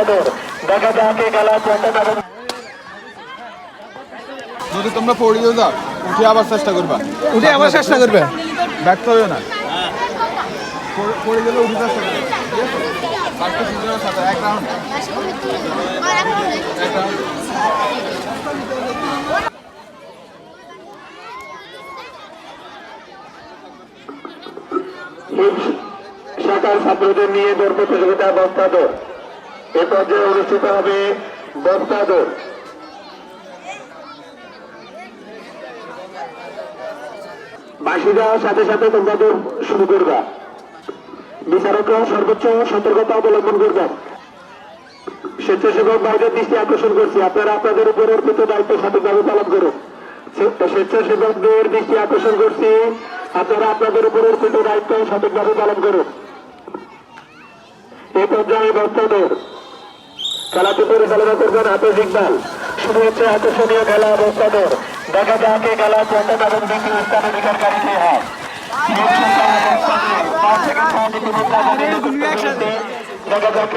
বস্তাদর দেখা যাক খেলা যদি তোমরা পড়িও যাও উঠে আবার চেষ্টা করবা। উঠে আবার চেষ্টা করবে? ব্যর্থ হইও না। পড়ে- পড়ে গেলে উঠে চেষ্টা করবে। ঠিক আছে? লাস্টে তিনজনের সাথে এক রাউন্ড এক রাউন্ড শাখার ছাত্রদের নিয়ে দৌড় প্রতিযোগিতা বস্তাদর এ পর্যায়ে অনুষ্ঠিত হবে বস্তাদর বাসি দেওয়ার সাথে সাথে তোমরা শুরু করবা। বিচারকরা সর্বোচ্চ সতর্কতা অবলম্বন করবেন স্বেচ্ছাসেবক বাইরের দৃষ্টি আকর্ষণ করছি। আপনারা আপনাদের উপর অর্পিত দায়িত্ব সঠিকভাবে পালন করুন। স্বে- স্বেচ্ছাসেবকদের দৃষ্টি আকর্ষণ করছি। আপনারা আপনাদের উপর অর্পিত দায়িত্ব সঠিকভাবে পালন করুন। এই পর্যায়ে বক্তব্য খেলাটি পরিচালনা করবেন হাফেজ ইকবাল। শুরু হচ্ছে আকর্ষণীয় খেলা অবস্থাদর দেখা যাক এই খেলা প্রথম এবং দ্বিতীয় স্থান অধিকারকারী কে হয়। দেখা যাক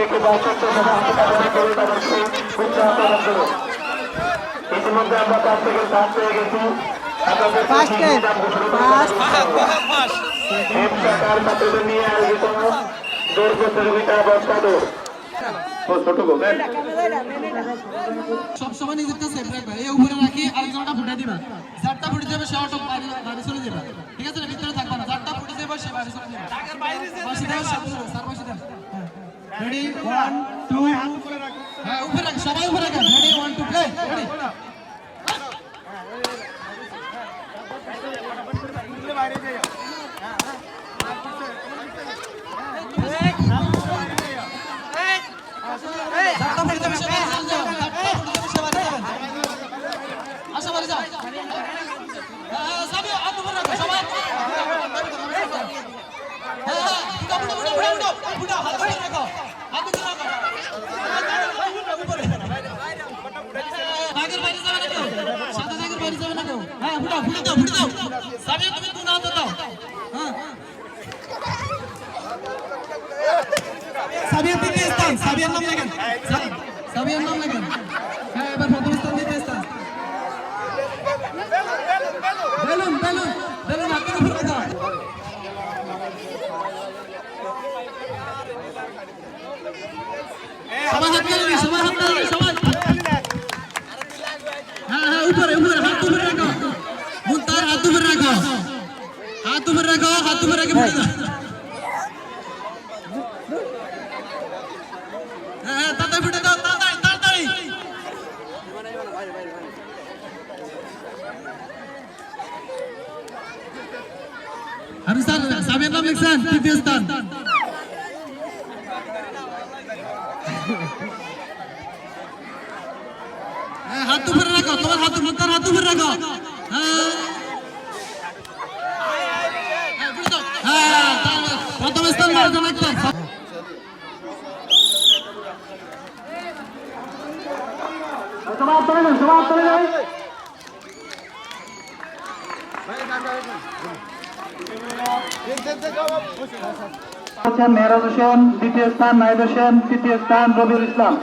ইতিমধ্যে আমরা থেকে সাত পেয়ে গেছি। আপনাদের হেড সরকার ছাত্রদের নিয়ে আয়োজিত দৌড় প্রতিযোগিতা বস্তাদর ও ছোট গো সবসময় নিজের সেফ রাখবে এই উপরে রাখি আরেকজনটা ফুটে দিবা। চারটা ফুটে যাবে সে অটো বাড়ি চলে যাবে। ঠিক আছে ভিতরে থাকবে না। চারটা ফুটে যাবে সে বাড়ি চলে যাবে। বাসি দেওয়ার সাথে সাথে, স্যার বাসি দেন রেডি ওয়ান টু হ্যাঁ উপরে রাখ। সবাই উপরে রাখেন ready one two play ready বাড়ি যাও হ্যাঁ, হ্যাঁ, উপরে রাখো উপরে রাখো। হ্যাঁ, হ্যাঁ, উপরে রাখো, হাত উপরে রাখো। উপরে। বাঘের বাইরে যাবে না কেউ? সাদা বাঘের বাইরে যাবে না কেউ? হ্যাঁ, সাবিয়া, তুমি দু হাতে দাও। সাবিয়ার দ্বিতীয় স্থান, সাবিয়ার নাম লেখেন। সাবিয়ার নাম লেখেন। হ্যাঁ, এবার প্রথম স্থান, দ্বিতীয় স্থান। বেলুন বেলুন বেলুন হাতের উপরে দাও সবাই হাত মেলাবে সবাই হাত সবাই হ্যাঁ হ্যাঁ উপরে উপরে হাত উপরে রাখো মুন্তার হাত উপরে রাখো হাত উপরে রাখো হাত উপরে রেখে ফুটে দাও হ্যাঁ হ্যাঁ তাড়াতাড়ি ফুটে দাও তাড়াতাড়ি তাড়াতাড়ি আমি স্যার সাবির নাম লিখছেন তৃতীয় স্থান হাত উপরে রাখো। তোমার হাত উপরে তার হাত উপরে রাখো। হ্যাঁ। হ্যাঁ। হ্যাঁ, প্রথম স্থান মার্জন আক্তার যান। আছেন মেহরাজ হোসেন, দ্বিতীয় স্থান নাইদ হোসেন, তৃতীয় স্থান রবিউল ইসলাম।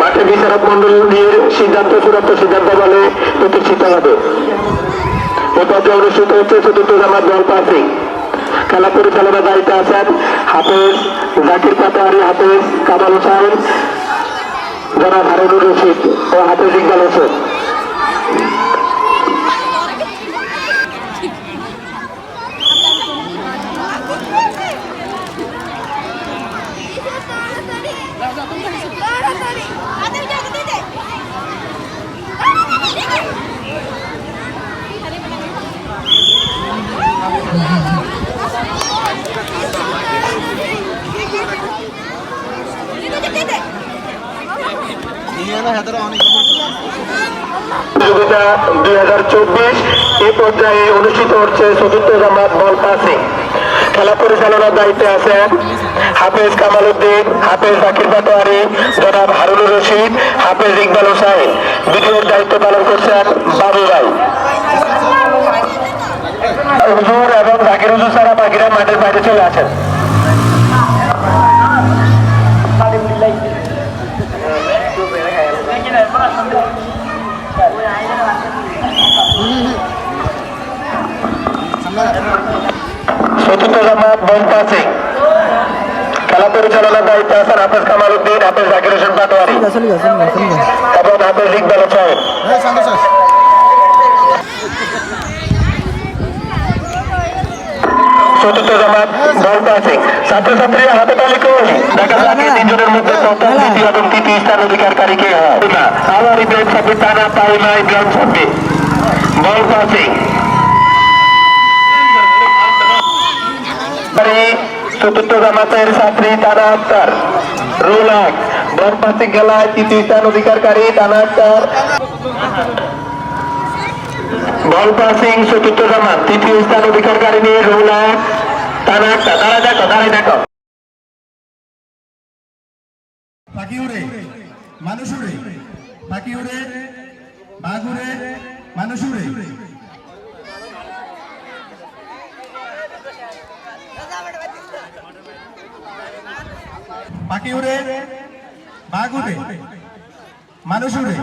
মাঠে বিচারক মন্ডলীর সিদ্ধান্ত, চূড়ান্ত সিদ্ধান্ত বলে প্রতিষ্ঠিত হবে পর্যায়ে অনুষ্ঠিত হচ্ছে চতুর্থ জামাত দল পাসিং খেলা পরিচালনার দায়িত্বে আছেন হাফেজ জাকির পাতাহারি হাফেজ কামাল হোসেন, জনাব হারুনুর রশিদ ও হাফেজ ইকবাল হোসেন। দুই হাজার চব্বিশ এই পর্যায়ে অনুষ্ঠিত হচ্ছে চতুর্থ জামাত বল পাসিং খেলা পরিচালনার দায়িত্বে আছেন হাফেজ কামাল উদ্দিন, হাফেজ জাকির পাটোয়ারি, জনাব হারুনুর রশিদ, হাফেজ ইকবাল হোসাইন। দ্বিতীয় দায়িত্ব পালন করছেন বাবু ভাই। হুজুর এবং জাকির হুজুর ছাড়া বাকিরা মাঠের বাইরে চলে আসেন। চতুর্থ জামাত বনপা সিং খেলা পরিচালনার দায়িত্বে আছেন হাফেজ কামাল উদ্দিন হাফেজ জাকির হোসেন পাটোয়ারি এবং হাফেজ ইকবাল হোসাইন হ্যাঁ শান্ত শেষ চতুর্থ জামাত বনপা সিং ছাত্রছাত্রীরা হাতে তালি দেখা তিনজনের মধ্যে প্রথম দ্বিতীয় এবং তৃতীয় স্থান অধিকারকারী কে হয় আবার ইব্রাহিম সাব্বির টানা পাইমা ইব্রাহিম সাব্বির বনপা সিং এবারে চতুর্থ জামাতের ছাত্রী তানা আক্তার। রুলাক বনপাসি খেলায় তৃতীয় স্থান অধিকারকারী তানা আক্তার। বলপা সিং চতুর্থ জামাত, তৃতীয় স্থান অধিকারকারী নিয়ে রুলাক তানা আক্তার। দেখো, দাঁড়ায় দেখো। উড়ে, বাঘ উড়ে, মানুষ উড়ে।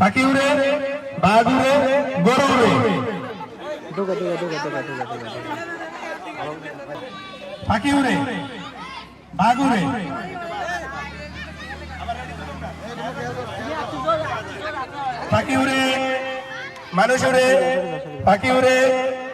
পাখি উড়ে বাঘ উড়ে মানুষ উড়ে। পাখি উড়ে মানুষ উড়ে। পাখি উড়ে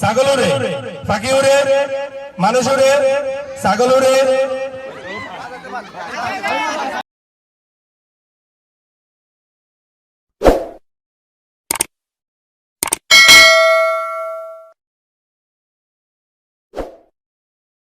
ছাগল উড়ে মানুষরে উড়ে